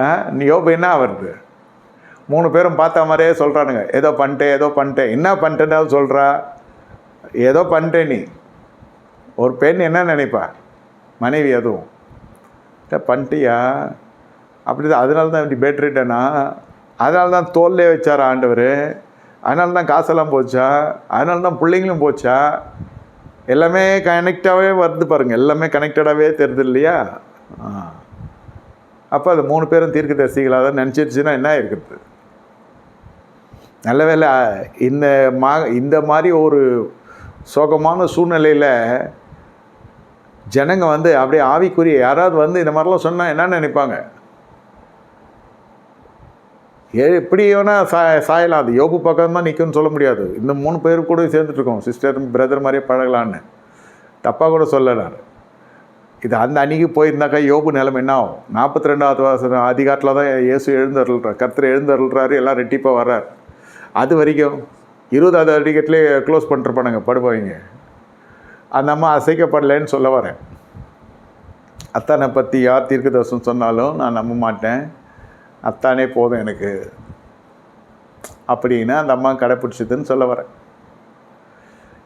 ஆ? நீ யோபு என்ன வருது மூணு பேரும் பார்த்த மாதிரியே சொல்கிறானுங்க ஏதோ பண்ணிட்டேன் ஏதோ பண்ணிட்டேன் என்ன பண்ணிட்டேன்னு சொல்கிறா ஏதோ பண்ணிட்டேன் நீ. ஒரு பெண் என்ன நினைப்பா? மனைவி அதுவும். பண்ணிட்டியா? அப்படி தான் அதனால தான் இப்படி பெட்ரிட்டனா அதனால தான் தோல்லே வச்சார் ஆண்டவர்? அதனால தான் காசெல்லாம் போச்சா? அதனால தான் பிள்ளைங்களும் போச்சா? எல்லாமே கனெக்டாகவே வருது பாருங்கள் எல்லாமே கனெக்டடாகவே தெரியுது இல்லையா? ஆ. அப்போ அது மூணு பேரும் தீர்க்க தரிசிகளாக தான் நினச்சிருச்சுன்னா என்ன இருக்குது நல்ல வேலை இந்த மா இந்த மாதிரி ஒரு சோகமான சூழ்நிலையில் ஜனங்க வந்து அப்படியே ஆவிக்குரிய யாராவது வந்து இந்த மாதிரிலாம் சொன்னால் என்னென்னு நினைப்பாங்க? ஏ எப்படி வேணால் சா சாயலாம். அது யோபு பக்கம் தான் நிற்கும்னு சொல்ல முடியாது. இந்த மூணு பேர் கூட சேர்ந்துட்ருக்கோம் சிஸ்டர் பிரதர் மாதிரியே பழகலான்னு. தப்பாக கூட சொல்ல நான். இது அந்த அன்னைக்கு போயிருந்தாக்கா யோபு நிலைமை என்ன ஆகும்? நாற்பத்தி ரெண்டாவது வாசம் அதிகாரத்தில் தான் இயேசு எழுந்தருள்றார் கர்த்தர் எழுந்தருள்றாரு எல்லாம் ரெட்டிப்பாக வர்றார். அது வரைக்கும் இருபதாவது அடிக்கட்டிலே க்ளோஸ் பண்ணிருப்பானுங்க படுபாங்க அந்த அம்மா அசைக்கப்படலைன்னு சொல்ல வரேன். அத்தானை பற்றி யார் தீர்க்கதர்சனம் சொன்னாலும் நான் நம்ப மாட்டேன். அத்தானே போதும் எனக்கு. அப்படின்னு அந்த அம்மா கடைப்பிடிச்சதுன்னு சொல்ல வரேன்.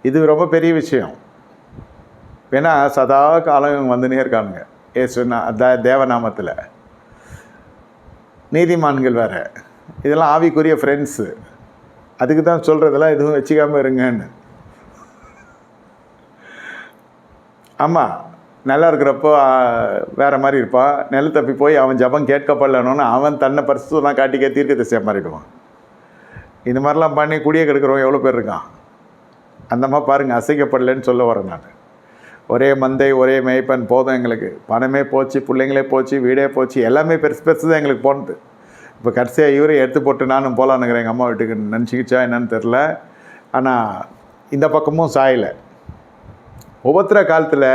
இது ரொம்ப பெரிய விஷயம். ஏன்னா சதா காலம் வந்துனே இருக்கானுங்க. ஏசு த தேவநாமத்தில். நீதிமான்கள் வேறு. இதெல்லாம் ஆவிக்குரிய ஃப்ரெண்ட்ஸு அதுக்கு தான் சொல்கிறதெல்லாம் எதுவும் வச்சுக்காமல் இருங்கன்னு. ஆமாம் நல்லா இருக்கிறப்போ வேறு மாதிரி இருப்பான் நெல் தப்பி போய் அவன் ஜபம் கேட்கப்படலன்னு அவன் தன்னை பரிசுலாம் காட்டிக்க தீர்க்க திசையை மாறிடுவான். இந்த மாதிரிலாம் பண்ணி குடியே கெடுக்கிறவன் எவ்வளோ பேர் இருக்கான்? அந்த மாதிரி பாருங்கள் அசைக்கப்படலைன்னு சொல்ல வரேன் நான். ஒரே மந்தை ஒரே மேய்ப்பன் போதும் எங்களுக்கு. பணமே போச்சு பிள்ளைங்களே போச்சு வீடே போச்சு எல்லாமே பெருசு பெருசு தான் எங்களுக்கு போனது. இப்போ கடைசியாக இவரே எடுத்து போட்டு நானும் போகலான்னுங்கிறேன் எங்கள் அம்மா வீட்டுக்கு. நினச்சிக்கிச்சா என்னன்னு தெரில ஆனால் இந்த பக்கமும் சாயலை. உபத்திர காலத்தில்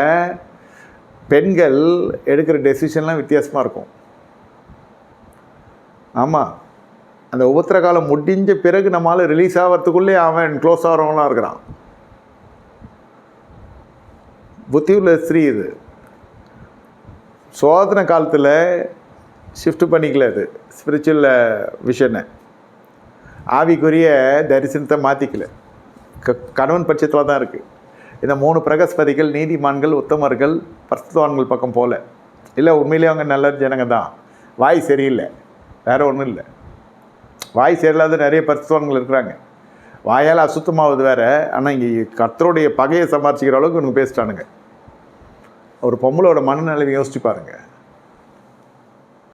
பெண்கள் எடுக்கிற டெசிஷன்லாம் வித்தியாசமாக இருக்கும். ஆமாம் அந்த உபத்திர காலம் முடிஞ்ச பிறகு நம்மளால் ரிலீஸ் ஆகிறதுக்குள்ளே அவன் க்ளோஸ் ஆகிறவங்களாம் இருக்கிறான். புத்தி உள்ள ஸ்திரீ இது. சோதனை காலத்தில் ஷிஃப்ட் பண்ணிக்கல அது. ஸ்பிரிச்சுவல் விஷனை ஆவிக்குரிய தரிசனத்தை மாற்றிக்கல க கணவன் பட்சத்தில் தான் இருக்குது இந்த மூணு பிரகஸ்பதிகள் நீதிமான்கள் உத்தமர்கள் பரிசுத்தவான்கள் பக்கம் போல. இல்லை உண்மையிலேயே அவங்க நல்ல ஜனங்க தான். வாய் சரியில்லை. வேறு ஒன்றும் இல்லை. வாய் சரியில்லாத நிறைய பரிசுத்தவான்கள் இருக்கிறாங்க. வாயால் அசுத்தமாவது வேறு. ஆனால் இங்கே கத்தருடைய பகையை சமாளிச்சிக்கிற அளவுக்கு இவனுக்கு பேசிட்டானுங்க. ஒரு பொம்பளோட மனநிலையை யோசிச்சு பாருங்கள்